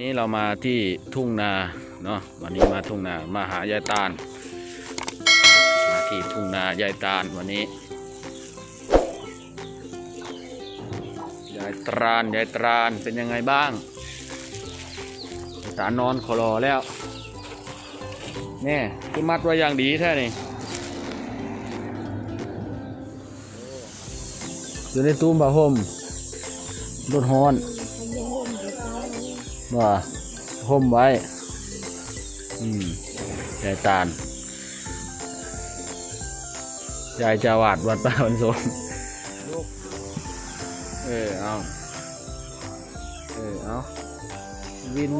นี่เรามาที่ทุ่งนาเนาะวันนี้มาทุ่งนามาหายายตาล มาที่ทุ่งนายายตาลวันนี้ยายตรานยายตรานเป็นยังไงบ้างยายตานอนคลอแล้วแนี่คือมัดไว้อย่างดีแท้นี่อยู่ในตู้มผ้าห่มรถฮอน ว่าห่มไว้ อืมยายตาลยายจาวาดวัดป่าวันสมเออเอาเออเอาวิน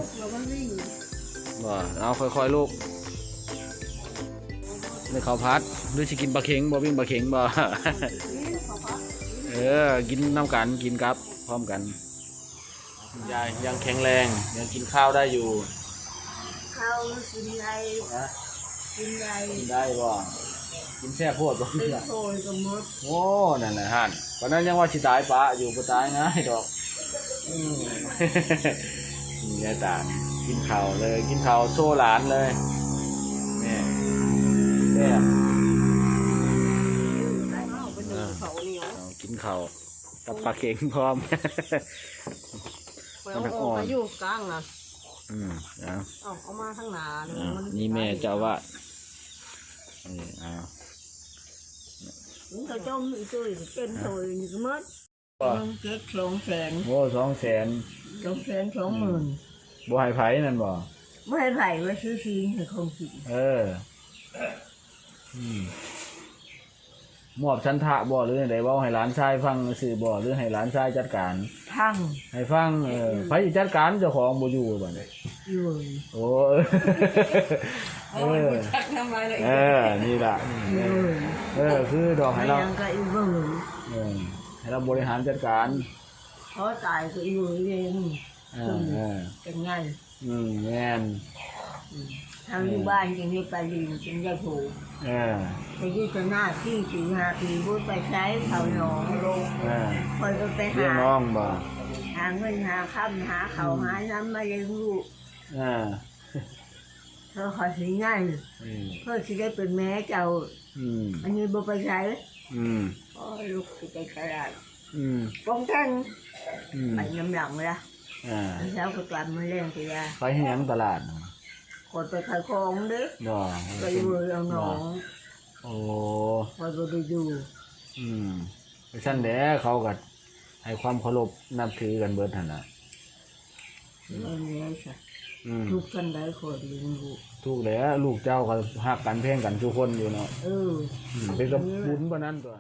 ว่าเอาค่อยๆลูกไม่ข้าวพัดด้วยสิกินปลาเข็งบ่วิ่งปลาเข็งบ่เออ กินน้ำกันกินกับ พร้อมกัน ยายยังแข็งแรงยังกินข้าวได้อยู่ ข้าวกินไรนะกินไรกินได้บ่กินแซ่บโพดบ่เป็นเนี่ยโซยกับมดโอ้นั่นแหละฮั่นตอนนั้นยังว่าสิตายปะอยู่บ่ตายง่ายดอกอืมนี่ยายตาลกินข้าวเลยกินข้าวโซ่หลานเลยนี่แซ่บข้าวเป็นหนึ่งเขาเหนียวเอากินข้าวกับปลาเข็งพร้อม ไปเอาออกมาอยู่กลางนะอืมเอาเอาเอามาข้างหน้าเลยเอามันี่แม่เจ้าว่านี่เอาถึงเขาจ้องอีกตัวเป็นโซยนี่ก็มดเจ็ดสองแสนโอ้สองแสนสองแสนสองหมื่นบ่ให้ไผนั่นบ่ไม่ให้ไผ่ไว้ซื้อซีให้คงกินเออ อืม มอบชันทะบ่หรือไดเว้าให้หลานชายฟังสื่อบ่หรือให้หลานชายจัดการ พังให้ฟังเออไผสิจัดการเจ้าของบ่อยู่บัดนี้อยู่โอ้เออเออชักทำไมเลยเออนี่ล่ะอยู่เออคือดอกให้เรายังก็อีเวอร์เออให้เราบริหารจัดการเขาตายก็อีเวอร์เองเออเออเป็นไงอืมแม่น ทางอยู่บ้านยังมีปลาลินจึงได้ถูกเออไปยืดหน้าที่สี่ห้าปีบุญไปใช้เขาหนองลงเออคอยก็ไปเลี้ยหางน้องบ่หาเงินหาคำหาเขาวหาน้ำมาเลี้ยงลูกเออเธอขอสิง่ายอืมเพื่อที่ได้เป็นแม่เจ้า อืมอันนี้บุไปใช้อืมโอ้ยลูกไปตลาดอืมป้องกันอืมไปน้ำหลังละอ่าแล้วก็กลับมาเลี้ยงตัวยาไปให้หยังตลาดน่ะ คนไปขายของเด้อดอกไปเวอร์เอาหนองโอ้คอยก็ไปดูอืมไปชั้นแหล้วเขาก็ให้ความเคารพนับถือกันเบิดหั่นน่ะเรื่องนี้ค่ะอืมทุกคนได้คนเลี้ยงลูกถูกแล้วลูกเจ้าก็ฮักกันเพ่งกันทุกคนอยู่เนาะเอออืมเป็นกับบุญปานนั้นตัว